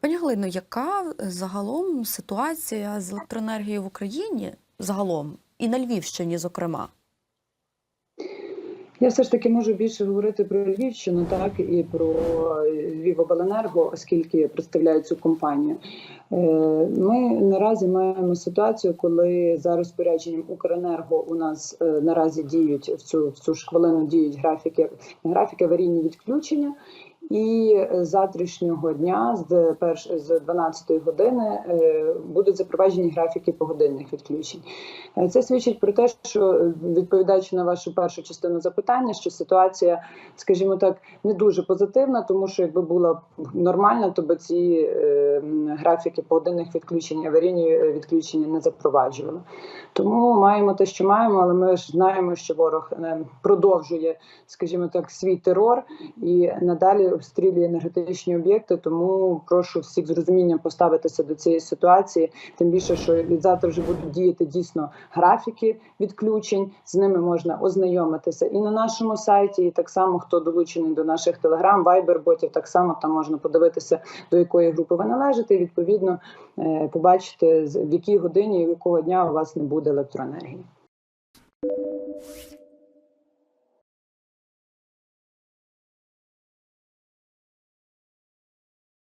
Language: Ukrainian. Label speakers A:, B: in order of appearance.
A: Пані Галино, яка загалом ситуація з електроенергією в Україні загалом і на Львівщині, зокрема?
B: Я все ж таки можу більше говорити про Львівщину, так і про Львівобленерго, оскільки представляю цю компанію. Е, Ми наразі маємо ситуацію, коли за розпорядженням Укренерго у нас е, наразі діють в цю в цю ж хвилину діють графіки графіки аварійні відключення. І з завтрашнього дня, з перш з 12 години, е, будуть запроваджені графіки погодинних відключень. Е, Це свідчить про те, що е, відповідаючи на вашу першу частину запитання, що ситуація, скажімо так, не дуже позитивна, тому що якби була нормальна, то би ці е, графіки погодинних відключень, аварійні е, відключення не запроваджували. Тому маємо те, що маємо, але ми ж знаємо, що ворог е, продовжує, скажімо так, свій терор і надалі обстрілює енергетичні об'єкти. Тому прошу всіх з розумінням поставитися до цієї ситуації. Тим більше, що від завтра вже будуть діяти дійсно графіки відключень. З ними можна ознайомитися і на нашому сайті, і так само хто долучений до наших телеграм, вайбер ботів, так само там можна подивитися до якої групи ви належите. І відповідно е, побачити в якій годині і якого дня у вас не буде електроенергії.